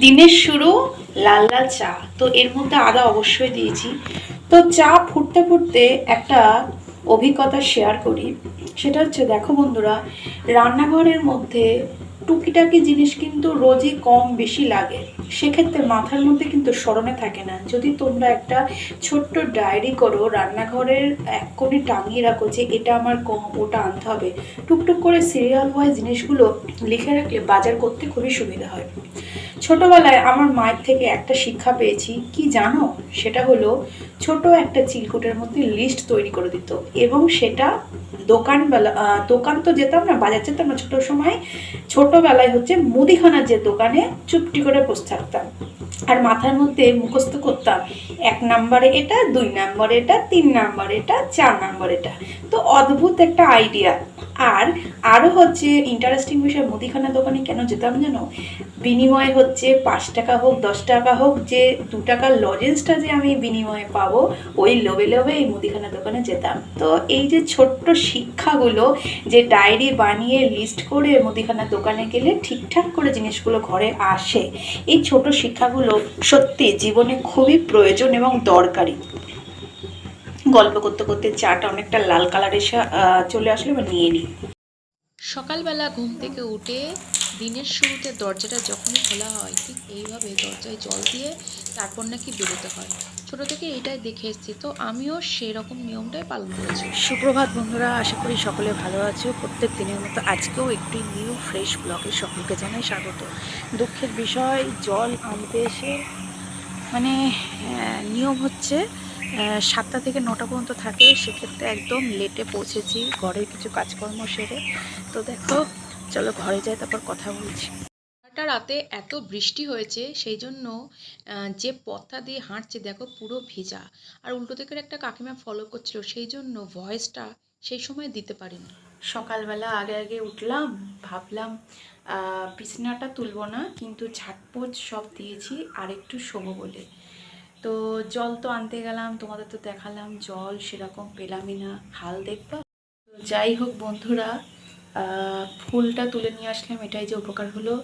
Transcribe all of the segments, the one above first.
দিনের শুরু লাল লাল চা। তো এর মধ্যে আদা অবশ্যই দিয়েছি। তো চা ফুটতে ফুটতে একটা অভিজ্ঞতা শেয়ার করি। সেটা হচ্ছে, দেখো বন্ধুরা, রান্নাঘরের মধ্যে টুকিটাকি জিনিস কিন্তু রোজই কম বেশি লাগে। সেক্ষেত্রে মাথার মধ্যে কিন্তু স্মরণে থাকে না। যদি তোমরা একটা ছোট্ট ডায়েরি করো, রান্নাঘরের এক কোণে টাঙিয়ে রাখো যে এটা আমার কম, ওটা আনতে হবে। টুকটুক করে সিরিয়াল ওয়াইজ জিনিসগুলো লিখে রাখলে বাজার করতে খুবই সুবিধা হয়। ছোটবেলায় আমার মায়ের থেকে একটা শিক্ষা পেয়েছি। কি জানো? সেটা হলো ছোট একটা চিলকুটের মধ্যে লিস্ট তৈরি করে দিত। এবং সেটা দোকানবেলা দোকান তো যেতাম না, বাজার যেতাম না ছোট সময়, ছোটোবেলায় হচ্ছে মুদিখানার যে দোকানে চুপটি করে বসে থাকতাম। আর মাথার মধ্যে মুখস্থ করতাম, এক নাম্বারে এটা, দুই নাম্বারে এটা, তিন নাম্বারে এটা, চার নাম্বারে এটা। তো অদ্ভুত একটা আইডিয়া আর আরও হচ্ছে ইন্টারেস্টিং বিষয় মুদিখানা দোকানে কেন যেতাম জানো? বিনিময়ে হচ্ছে পাঁচ টাকা হোক, দশ টাকা হোক, যে দু টাকার লজেন্সটা যে আমি বিনিময়ে পাবো ওই লোভে লোভে এই মুদিখানা দোকানে যেতাম। তো এই যে ছোট্ট শিক্ষাগুলো, যে ডায়েরি বানিয়ে লিস্ট করে মুদিখানা দোকানে গেলে ঠিকঠাক করে জিনিসগুলো ঘরে আসে, এই ছোট শিক্ষাগুলো সত্যি জীবনে খুবই প্রয়োজন এবং দরকারি। গল্প করতে করতে চাটা অনেকটা লাল কালার চলে আসলে এবার নিয়ে নিই। সকালবেলা ঘুম থেকে উঠে দিনের শুরুতে দরজাটা যখনই খোলা হয়, ঠিক এইভাবে দরজায় জল দিয়ে তারপর নাকি বেরোতে হয়। ছোটো থেকে এটাই দেখে এসেছি। তো আমিও সেই রকম নিয়মটাই পালন করেছি। সুপ্রভাত বন্ধুরা, আশা করি সকলে ভালো আছো। প্রত্যেক দিনের মতো আজকেও একটি নিউ ফ্রেশ ব্লগে সকলকে জানাই স্বাগত। দুঃখের বিষয়, জল আনতে এসে মানে নিয়ম হচ্ছে সাতটা থেকে নটা পর্যন্ত থাকে। সেক্ষেত্রে একদম লেটে পৌঁছেছি, ঘরের কিছু কাজকর্ম সেরে। তো দেখো চলো ঘরে যাই তারপর কথা বলছি। একটা রাতে এত বৃষ্টি হয়েছে সেই জন্য যে পথটা দিয়ে হাঁটছে দেখো পুরো ভেজা। আর উল্টো দিকের একটা কাকিমা ফলো করছিল সেই জন্য ভয়েসটা সেই সময় দিতে পারিনি। সকালবেলা আগে আগে উঠলাম ভাবলাম বিছনাটা তুলবো না কিন্তু ঝাটপোছ সব দিয়েছি আর একটু শোবো বলে। তো জল তো আনতে গেলাম তোমাদের তো দেখালাম জল সেরকম পেলামই না হাল দেখবা? তো যাই হোক বন্ধুরা ফুলটা তুলে নিয়ে আসলাম, এটাই যে উপকার হলো।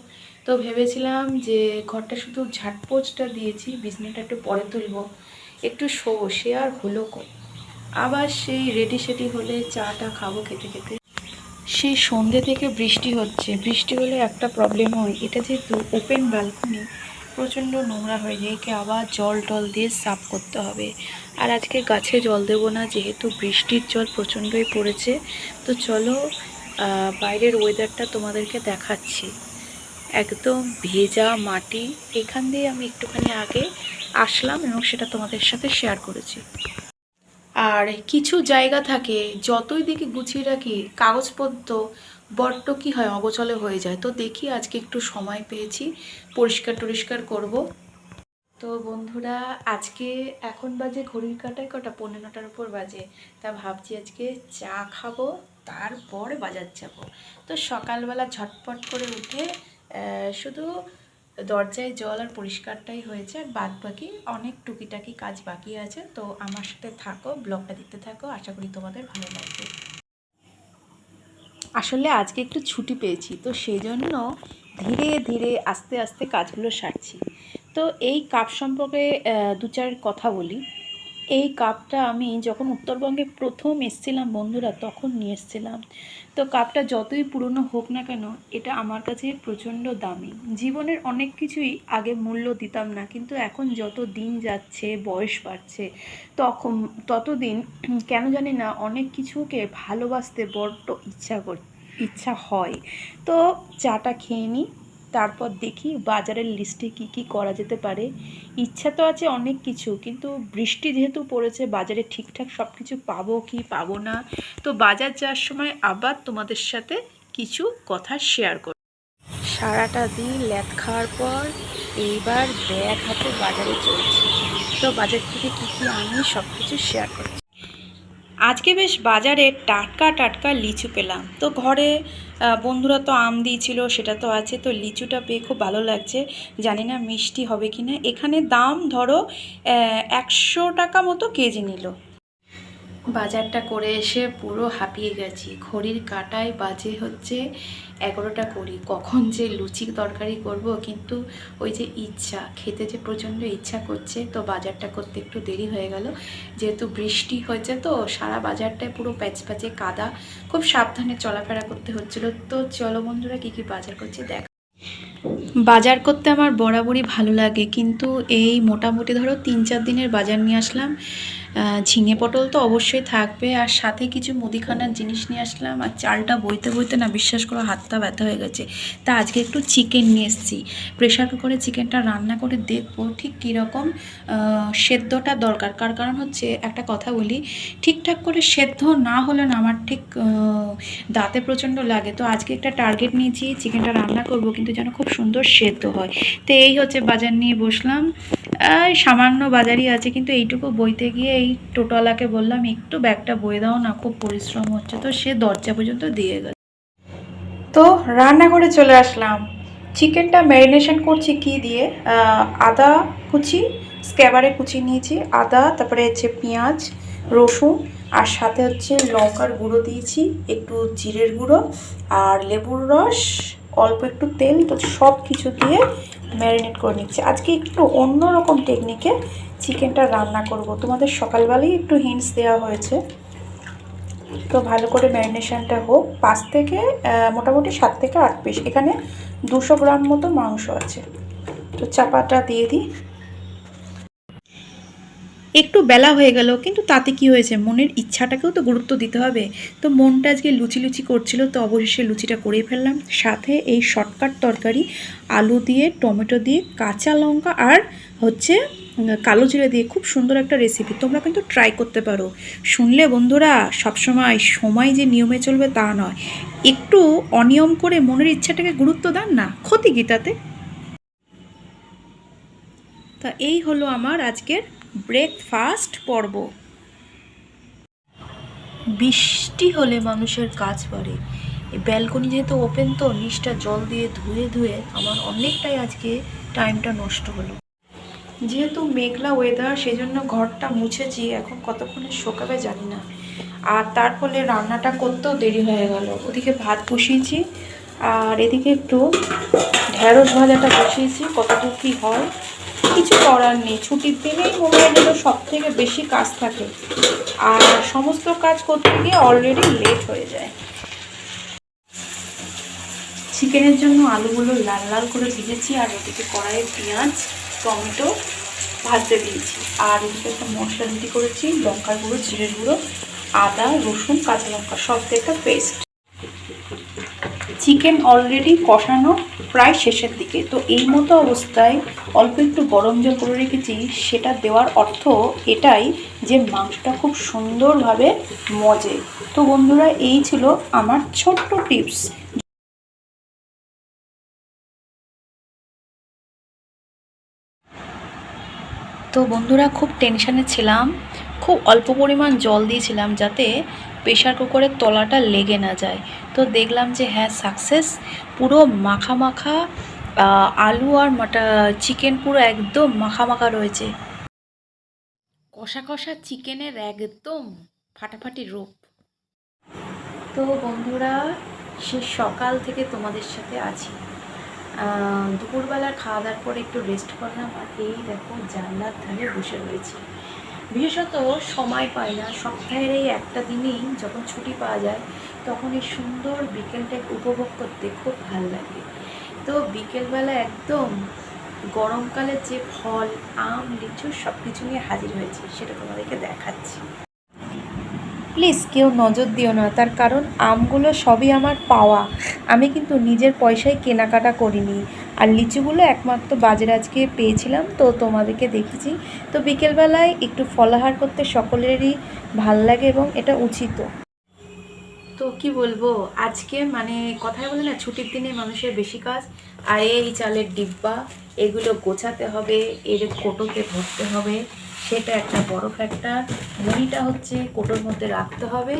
তো ভেবেছিলাম যে ঘরটা শুধু ঝাটপোছটা দিয়েছি, বিছানাটা একটু পরে তুলবো। একটু শো সে আর হলো কো আবার সেই রেডি সেডি হলে চাটা খাব খেতে খেতে। সেই সন্ধে থেকে বৃষ্টি হচ্ছে। বৃষ্টি হলে একটা প্রবলেম হয়, এটা যেহেতু ওপেন ব্যালকনি প্রচণ্ড নোংরা হয়ে যায়, একে আবার জল টল দিয়ে সাফ করতে হবে। আর আজকে গাছে জল দেবো না, যেহেতু বৃষ্টির জল প্রচণ্ডই পড়েছে। তো চলো বাইরের ওয়েদারটা তোমাদেরকে দেখাচ্ছি। একদম ভেজা মাটি। এখান দিয়ে আমি একটুখানি আগে আসলাম এবং সেটা তোমাদের সাথে শেয়ার করেছি। আর কিছু জায়গা থাকে, যতই দিকে গুছিয়ে রাখি, কাগজপত্র, বড্ড কি হয় অগচলে হয়ে যায়। তো দেখি আজকে একটু সময় পেয়েছি, পরিষ্কার টরিষ্কার করব। তো বন্ধুরা, আজকে এখন বাজে ঘড়ির কাটায় কটা? পনেরোটার উপর বাজে। তা ভাবছি আজকে চা খাব। তারপর বাজার যাব। তো সকালবেলা ঝটপট করে উঠে শুধু দরজায় জল আর পরিষ্কারটাই হয়েছে, আর বাদ বাকি অনেক টুকিটাকি কাজ বাকি আছে। তো আমার সাথে থাকো, ব্লগটা দেখতে থাকো, আশা করি তোমাদের ভালো লাগবে। আসলে আজকে একটু ছুটি পেয়েছি, তো সেই জন্য ধীরে ধীরে আস্তে আস্তে কাজগুলো সারছি। তো এই কাপ সম্পর্কে দু চার কথা বলি। এই কাপটা আমি যখন উত্তরবঙ্গে প্রথম এসছিলাম বন্ধুরা, তখন নিয়ে এসছিলাম। তো কাপটা যতই পুরনো হোক না কেন, এটা আমার কাছে প্রচণ্ড দামি। জীবনের অনেক কিছুই আগে মূল্য দিতাম না, কিন্তু এখন যত দিন যাচ্ছে, বয়স বাড়ছে, তখন, ততদিন কেন জানি না অনেক কিছুকে ভালোবাসতে বড্ড ইচ্ছা কর, ইচ্ছা হয়। তো চাটা খেয়ে নিই। তারপর দেখি বাজারের লিস্টে কি কি করা যেতে পারে। ইচ্ছা তো আছে অনেক কিছু, কিন্তু বৃষ্টি যেহেতু পড়েছে, বাজারে ঠিকঠাক সব কিছু পাবো কি পাবো না, তো বাজার যাওয়ার সময় আবার তোমাদের সাথে কিছু কথা শেয়ার করব সারাটা দিন ল্যাদ খাওয়ার পর এইবার ব্যাগ হাতে বাজারে চলছে। তো বাজার থেকে কী কী আনি সব কিছু শেয়ার করছি। আজকে বেশ বাজারে টাটকা টাটকা লিচু পেলাম। তো ঘরে বন্ধুরা তো আম দিয়েছিল, সেটা তো আছে, তো লিচুটা পেয়ে খুব ভালো লাগছে। জানি না মিষ্টি হবে কি না এখানে দাম ধরো একশো টাকা মতো কেজি নিল। বাজারটা করে এসে পুরো হাঁপিয়ে গেছি। ঘড়ির কাটায় বাজে হচ্ছে এগারোটা করি কখন যে লুচি তরকারি করব, কিন্তু ওই যে ইচ্ছা, খেতে যে প্রচণ্ড ইচ্ছা করছে, তো বাজারটা করতে একটু দেরি হয়ে গেল। যেহেতু বৃষ্টি হয়েছে তো, সারা বাজারটায় পুরো প্যাচ প্যাচে কাদা। খুব সাবধানে চলাফেরা করতে হচ্ছিল। তো চলো বন্ধুরা, কী কী বাজার করছি দেখ। বাজার করতে আমার বরাবরই ভালো লাগে, কিন্তু এই মোটামুটি ধরো তিন চার দিনের বাজার নিয়ে আসলাম। ঝিঙে পটল তো অবশ্যই থাকবে। আর সাথে কিছু মুদিখানার জিনিস নিয়ে আসলাম। আর চালটা বইতে বইতে না বিশ্বাস করো হাতটা ব্যথা হয়ে গেছে। তা আজকে একটু চিকেন নিয়ে এসেছি। প্রেশার কুকারে চিকেনটা রান্না করে দেখব ঠিক কীরকম সেদ্ধটা দরকার। কার কারণ হচ্ছে একটা কথা বলি, ঠিকঠাক করে সেদ্ধ না হলে না আমার ঠিক দাঁতে প্রচণ্ড লাগে। তো আজকে একটা টার্গেট নিয়েছি চিকেনটা রান্না করব কিন্তু যেন খুব সুন্দর সেদ্ধ হয়। তো এই হচ্ছে বাজার নিয়ে বসলাম। সামান্য বাজারই আছে কিন্তু এইটুকু বইতে গিয়ে এই টোটোওয়ালাকে বললাম, একটু ব্যাগটা বয়ে দাও না, খুব পরিশ্রম হচ্ছে। তো সে দরজা পর্যন্ত দিয়ে গেল। তো রান্না করে চলে আসলাম। চিকেনটা ম্যারিনেশন করছি কি দিয়ে? আদা কুচি, স্ক্যাবারে কুচি নিয়েছি। আদা, তারপরে হচ্ছে পেঁয়াজ, রসুন, আর সাথে হচ্ছে লঙ্কার গুঁড়ো দিয়েছি, একটু জিরের গুঁড়ো, আর লেবুর রস অল্প একটু তেল তো সব কিছু দিয়ে ম্যারিনেট করে নিচ্ছি। আজকে একটু অন্যরকম টেকনিকে চিকেনটা রান্না করব। তোমাদের সকালবেলাই একটু হিন্টস দেওয়া হয়েছে। তো ভালো করে ম্যারিনেশানটা হোক। পাঁচ থেকে মোটামুটি সাত থেকে আট পিস। এখানে দুশো গ্রাম মতো মাংস আছে। তো চাপাটা দিয়ে দিই। একটু বেলা হয়ে গেল, কিন্তু তাতে কি হয়েছে? মনের ইচ্ছাটাকেও তো গুরুত্ব দিতে হবে। তো মনটা আজকে লুচি লুচি করছিল, তো অবশেষে লুচিটা করেই ফেললাম। সাথে এই শর্টকাট তরকারি, আলু দিয়ে, টমেটো দিয়ে, কাঁচা লঙ্কা আর হচ্ছে কালো জিরে দিয়ে খুব সুন্দর একটা রেসিপি তোমরা কিন্তু ট্রাই করতে পারো। শুনলে বন্ধুরা, সবসময় সময় যে নিয়মে চলবে তা নয়। একটু অনিয়ম করে মনের ইচ্ছাটাকে গুরুত্ব দেন না, ক্ষতি কি তাতে তা এই হলো আমার আজকের ব্রেকফাস্ট পর্ব। বৃষ্টি হলে মানুষের কাজ বাড়ে। ব্যালকনি যেহেতু ওপেন তো, নিচটা জল দিয়ে ধুয়ে ধুয়ে আমার অনেকটাই আজকে টাইমটা নষ্ট হলো। যেহেতু মেঘলা ওয়েদার সেজন্য ঘরটা মুছেছি, এখন কতক্ষণে শোকাবে জানি না। আর তার ফলে রান্নাটা করতেও দেরি হয়ে গেল। ওদিকে ভাত বসিয়েছি, আর এদিকে একটু ঢ্যাঁড়স ভাজাটা বসিয়েছি কতদূর কী হয় কিছু করার নেই। ছুটির দিনেই মোবাইলেরও সব থেকে বেশি কাজ থাকে। আর সমস্ত কাজ করতে গিয়ে অলরেডি লেট হয়ে যায়। চিকেনের জন্য আলুগুলো লাল লাল করে ভেজেছি, আর ওদিকে কড়াইয়ে পেঁয়াজ, টমেটো ভাজতে দিয়েছি। আর এদিকে একটা মশলা রেডি করেছি, লঙ্কার গুঁড়ো, জিরের গুঁড়ো, আদা, রসুন, কাঁচা লঙ্কা, সব একটা পেস্ট চিকেন অলরেডি কষানো প্রায় শেষের দিকে। তো এই মতো অবস্থায় অল্প একটু গরম জল করে রেখেছি, সেটা দেওয়ার অর্থ এটাই যে মাংসটা খুব সুন্দরভাবে মজে। তো বন্ধুরা, এই ছিল আমার ছোট্ট টিপস তো বন্ধুরা, খুব টেনশানে ছিলাম। খুব অল্প পরিমাণ জল দিয়েছিলাম যাতে প্রেশার কুকারের তলাটা লেগে না যায়। তো দেখলাম যে হ্যাঁ সাকসেস পুরো মাখা মাখা আলু আর মাটা চিকেন পুরো একদম মাখা মাখা রয়েছে। কষা কষা চিকেনের একদম ফাটাফাটি রূপ। তো বন্ধুরা, সে সকাল থেকে তোমাদের সাথে আছি। দুপুরবেলা খাওয়া দাওয়ার পরে একটু রেস্ট করলাম আর এই দেখো জানলার ধারে বসে রয়েছি। বিশেষত সময় পাই না। সপ্তাহের এই একটা দিনেই যখন ছুটি পাওয়া যায়, তখন এই সুন্দর বিকেলটা উপভোগ করতে খুব ভালো লাগে। তো বিকেলবেলা একদম গরমকালের যে ফল, আম, লিচু সব কিছু নিয়ে হাজির হয়েছে, সেটা তোমাদেরকে দেখাচ্ছি। প্লিজ কেউ নজর দিও না, তার কারণ আমগুলো সবই আমার পাওয়া। আমি কিন্তু নিজের পয়সায় কেনাকাটা করিনি। আর লিচুগুলো একমাত্র বাজারে আজকে পেয়েছিলাম, তো তোমাদেরকে দেখেছি। তো বিকেলবেলায় একটু ফলাহার করতে সকলেরই ভালো লাগে এবং এটা উচিত। তো কি বলব, আজকে মানে কথায় বলে না, ছুটির দিনে মানুষের বেশি কাজ। আর এই চালের ডিব্বা, এগুলো গোছাতে হবে, এর কোটোতে ভরতে হবে। সেটা একটা বড় ফ্যাক্টর মুড়িটা হচ্ছে কোটোর মধ্যে রাখতে হবে,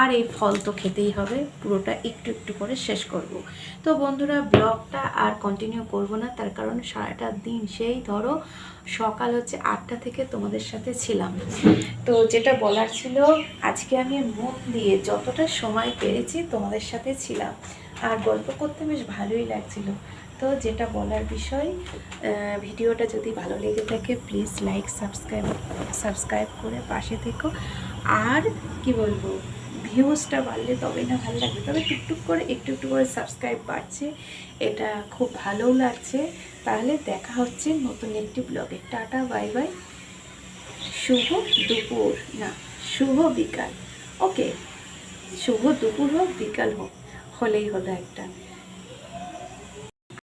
আর এই ফল তো খেতেই হবে। পুরোটা একটু একটু করে শেষ করব। তো বন্ধুরা, ব্লগটা আর কন্টিনিউ করব না, তার কারণ সারাটা দিন সেই ধরো, সকাল হচ্ছে আটটা থেকে তোমাদের সাথে ছিলাম। তো যেটা বলার ছিল, আজকে আমি মন দিয়ে যতটা সময় পেরেছি তোমাদের সাথে ছিলাম। আর গল্প করতে বেশ ভালোই লাগছিল। তো যেটা বলার বিষয় ভিডিওটা যদি ভালো লেগে থাকে প্লিজ লাইক সাবস্ক্রাইব সাবস্ক্রাইব করে পাশে থেকো। আর কি বলব ভিউজটা বাড়লে তবে না ভালো লাগবে। তবে টুকটুক করে, একটু একটু করে সাবস্ক্রাইব বাড়ছে। এটা খুব ভালোও লাগছে। তাহলে দেখা হচ্ছে নতুন একটি ব্লগে টাটা বাই বাই শুভ দুপুর। না, শুভ বিকাল। ওকে শুভ দুপুর হোক, বিকাল হোক, হলেই হলো একটা।